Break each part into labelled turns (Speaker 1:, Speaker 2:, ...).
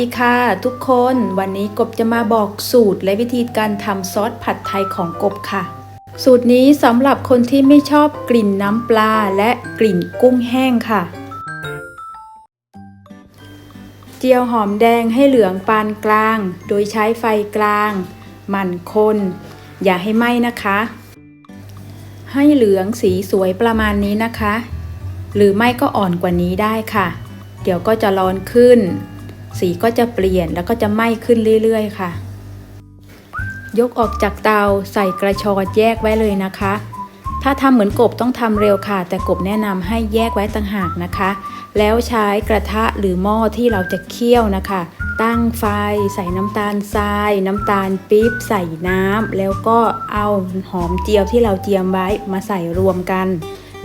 Speaker 1: สดีค่ะทุกคนวันนี้กบจะมาบอกสูตรและวิธีการทำซอสผัดไทยของกบค่ะ สูตรนี้สำหรับคนที่ไม่ชอบกลิ่นน้ำปลาและกลิ่นกุ้งแห้งค่ะ เจียวหอมแดงให้เหลืองปานกลาง โดยใช้ไฟกลาง หมั่นคน อย่าให้ไหม้นะคะ ให้เหลืองสีสวยประมาณนี้นะคะ หรือไม่ก็อ่อนกว่านี้ได้ค่ะ เดี๋ยวก็จะร้อนขึ้น สีก็จะเปลี่ยนแล้วก็จะไหม้ขึ้นเรื่อยๆ ค่ะ ยกออกจากเตาใส่กระชอนแยกไว้เลยนะคะ ถ้าทำเหมือนกบต้องทำเร็วค่ะ แต่กบแนะนำให้แยกไว้ต่างหากนะคะ แล้วใช้กระทะหรือหม้อที่เราจะเคี่ยวนะคะ ตั้งไฟ ใส่น้ำตาลทราย น้ำตาลปี๊บใส่น้ำแล้วก็เอาหอมเจียวที่เราเจียมไว้มาใส่รวมกัน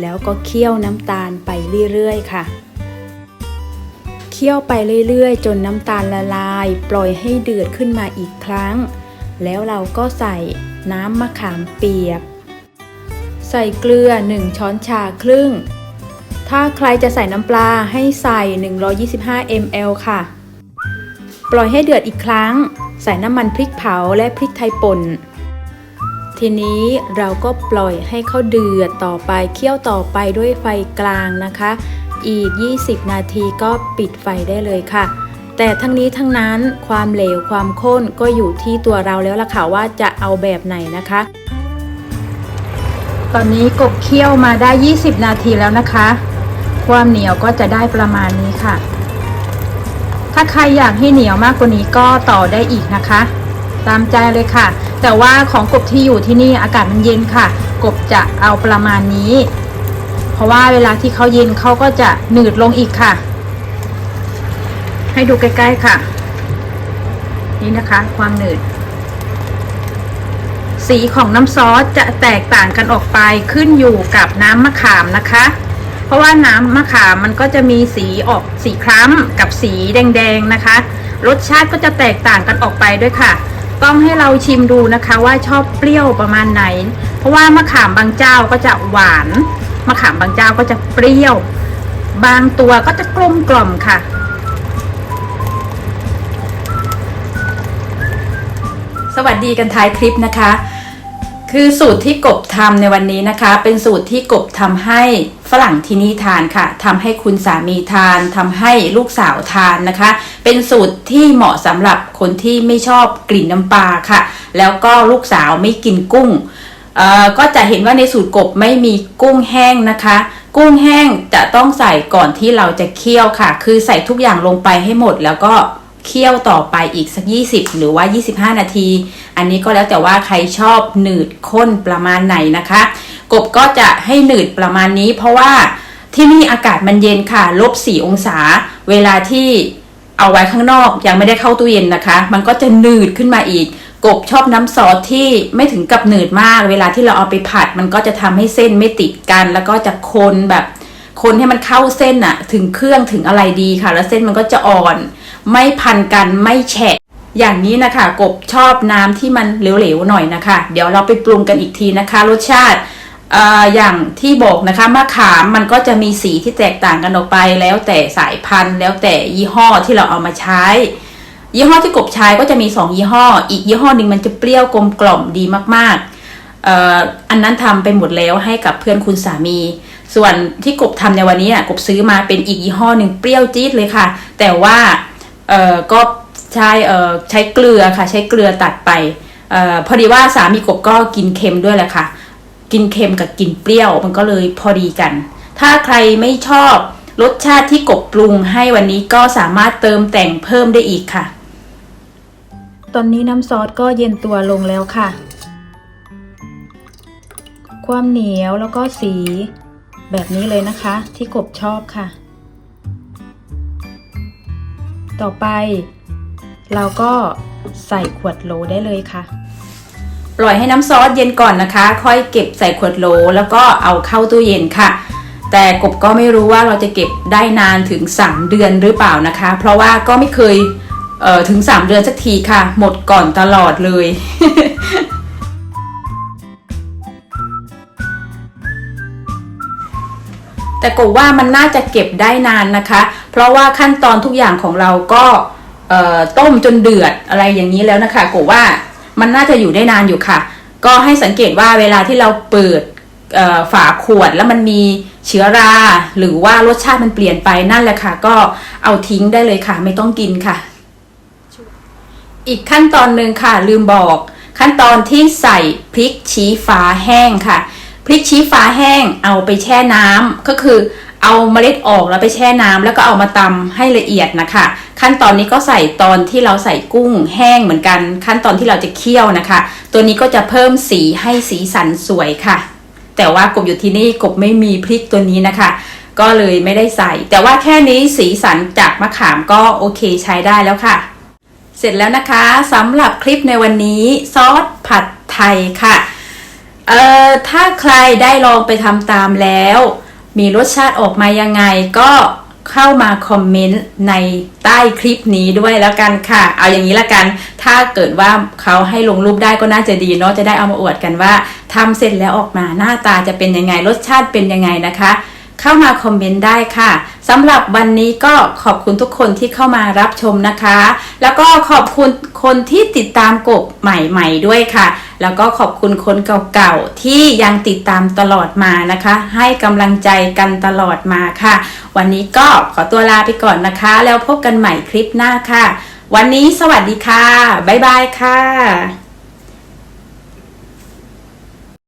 Speaker 1: แล้วก็เคี่ยวน้ำตาลไปเรื่อยๆ ค่ะ เคี่ยวไปเรื่อยๆ จนน้ำตาลละลาย ปล่อยให้เดือดขึ้นมาอีกครั้ง แล้วเราก็ใส่น้ำมะขามเปียก ใส่เกลือ 1 ช้อนชาครึ่ง ถ้าใครจะใส่น้ำปลาให้ใส่ 125 ml ค่ะ ปล่อยให้เดือดอีกครั้ง ใส่น้ำมันพริกเผาและพริกไทยป่น ทีนี้เราก็ปล่อยให้เขาเดือดต่อไปเคี่ยวต่อไปด้วยไฟกลางนะคะ อีก 20 นาทีก็ปิดไฟได้เลยค่ะ แต่ทั้งนี้ทั้งนั้นความเหลวความข้นก็อยู่ที่ตัวเราแล้วล่ะค่ะว่าจะเอาแบบไหนนะคะ ตอนนี้กบเคี่ยวมาได้ 20 นาทีแล้วนะคะ ความเหนียวก็จะได้ประมาณนี้ค่ะ ถ้าใครอยากให้เหนียวมากกว่านี้ก็ต่อได้อีกนะคะ ตามใจเลยค่ะ แต่ว่าของกบที่อยู่ที่นี่อากาศมันเย็นค่ะ กบจะเอาประมาณนี้ เพราะว่าเวลาที่เขาเย็นเขาก็จะหนืดลงอีกค่ะ ให้ดูใกล้ ๆค่ะ นี่นะคะ ความหนืด สีของน้ำซอสจะแตกต่างกันออกไปขึ้นอยู่กับน้ำมะขามนะคะ เพราะว่าน้ำมะขามมันก็จะมีสีออกสีคล้ำกับสีแดงๆนะคะ รสชาติก็จะแตกต่างกันออกไปด้วยค่ะต้องให้เราชิมดูนะคะว่าชอบเปรี้ยวประมาณไหน เพราะว่ามะขามบางเจ้าก็จะหวาน มะขามบางเจ้าก็จะเปรี้ยว บางตัวก็จะกลมกล่อมค่ะ สวัสดีกันท้ายคลิปนะคะ คือสูตรที่กบทำในวันนี้นะคะ เป็นสูตรที่กบทำให้ฝรั่งที่นี่ทานค่ะทำให้คุณสามีทานทำให้ลูกสาวทานนะคะ เป็นสูตรที่เหมาะสำหรับคนที่ไม่ชอบกลิ่นน้ำปลาค่ะ แล้วก็ลูกสาวไม่กินกุ้ง ก็จะเห็นว่าในสูตรกบไม่มีกุ้งแห้งนะคะ กุ้งแห้งจะต้องใส่ก่อนที่เราจะเคี่ยวค่ะ คือใส่ทุกอย่างลงไปให้หมดแล้วก็เคี่ยวต่อไปอีกสัก 20 หรือว่า 25 นาที อันนี้ก็แล้วแต่ว่าใครชอบหนืดข้นประมาณไหนนะคะ กบก็จะให้หนืดประมาณนี้ เพราะว่าที่นี่อากาศมันเย็นค่ะ ลบ 4 องศา เวลาที่เอาไว้ข้างนอกยังไม่ได้เข้าตู้เย็นนะคะ มันก็จะหนืดขึ้นมาอีก กบชอบน้ำซอสที่ไม่ถึงกับหนืดมาก เวลาที่เราเอาไปผัด มันก็จะทำให้เส้นไม่ติดกัน แล้วก็จะคนแบบคนให้มันเข้าเส้นอะถึงเครื่องถึงอะไรดีค่ะ แล้วเส้นมันก็จะอ่อน ไม่พันกันไม่แฉะอย่างนี้นะคะ กบชอบน้ำที่มันเหลวๆหน่อยนะคะ เดี๋ยวเราไปปรุงกันอีกทีนะคะ รสชาติออย่างที่บอกนะคะมะขามมันก็จะมีสีที่แตกต่างกันออกไป แล้วแต่สายพันธุ์ แล้วแต่ยี่ห้อที่เราเอามาใช้ ยี่ห้อที่กบใช้ก็จะมีสองยี่ห้อ อีกยี่ห้อหนึ่งมันจะเปรี้ยวกลมกล่อมดีมากๆออันนั้นทำไปหมดแล้วให้กับเพื่อนคุณสามี ส่วนที่กบทำในวันนี้อะกบซื้อมาเป็นอีกยี่ห้อหนึ่งเปรี้ยวจี๊ดเลยค่ะ แต่ว่าเออก็ใช้เออใช้เกลือค่ะ ใช้เกลือตัดไปเออพอดีว่าสามีกบก็กินเค็มด้วยแหละค่ะ กินเค็มกับกินเปรี้ยวมันก็เลยพอดีกัน ถ้าใครไม่ชอบรสชาติที่กบปรุงให้วันนี้ก็สามารถเติมแต่งเพิ่มได้อีกค่ะ ตอนนี้น้ำซอสก็เย็นตัวลงแล้วค่ะ ความเหนียวแล้วก็สีแบบนี้เลยนะคะ ที่กบชอบค่ะ ต่อไป เราก็ใส่ขวดโหลได้เลยค่ะ ปล่อยให้น้ำซอสเย็นก่อนนะคะ ค่อยเก็บใส่ขวดโหลแล้วก็เอาเข้าตู้เย็นค่ะ แต่กบก็ไม่รู้ว่าเราจะเก็บได้นานถึง 3 เดือนหรือเปล่านะคะ เพราะว่าก็ไม่เคย เอ่อถึง 3 เดือนสักทีค่ะ หมดก่อนตลอดเลย แต่กว่ามันน่าจะเก็บได้นานนะคะ เพราะว่าขั้นตอนทุกอย่างของเราก็ต้มจนเดือดอะไรอย่างนี้แล้วนะคะกว่ามันน่าจะอยู่ได้นานอยู่ค่ะ ก็ให้สังเกตว่าเวลาที่เราเปิดฝาขวดแล้วมันมีเชื้อรา หรือว่ารสชาติมันเปลี่ยนไปนั่นแหละค่ะ ก็เอาทิ้งได้เลยค่ะ ไม่ต้องกินค่ะ อีกขั้นตอนหนึ่งค่ะ ลืมบอก ขั้นตอนที่ใส่พริกชี้ฟ้าแห้งค่ะ พริกชี้ฟ้าแห้งเอาไปแช่น้ำก็คือเอาเมล็ดออกแล้วไปแช่น้ำแล้วก็เอามาตำให้ละเอียดนะคะ ขั้นตอนนี้ก็ใส่ตอนที่เราใส่กุ้งแห้งเหมือนกัน ขั้นตอนที่เราจะเคี่ยวนะคะ ตัวนี้ก็จะเพิ่มสีให้สีสันสวยค่ะ แต่ว่ากบอยู่ที่นี่กบไม่มีพริกตัวนี้นะคะ ก็เลยไม่ได้ใส่ แต่ว่าแค่นี้สีสันจากมะขามก็โอเคใช้ได้แล้วค่ะ เสร็จแล้วนะคะสำหรับคลิปในวันนี้ซอสผัดไทยค่ะเอ่อถ้าใครได้ลองไปทำตามแล้ว มีรสชาติออกมายังไงก็เข้ามาคอมเมนต์ในใต้คลิปนี้ด้วยแล้วกันค่ะ เอาอย่างนี้ละกัน ถ้าเกิดว่าเขาให้ลงรูปได้ก็น่าจะดีเนาะจะได้เอามาอวดกันว่าทำเสร็จแล้วออกมาหน้าตาจะเป็นยังไงรสชาติเป็นยังไงนะคะ เข้ามาคอมเมนต์ได้ค่ะสำหรับวันนี้ก็ขอบคุณทุกคนที่เข้ามารับชมนะคะ แล้วก็ขอบคุณคนที่ติดตามกบใหม่ๆด้วยค่ะ แล้วก็ขอบคุณคนเก่าๆที่ยังติดตามตลอดมานะคะ ให้กำลังใจกันตลอดมาค่ะ วันนี้ก็ขอตัวลาไปก่อนนะคะ แล้วพบกันใหม่คลิปหน้าค่ะ วันนี้สวัสดีค่ะ บ๊ายบายค่ะ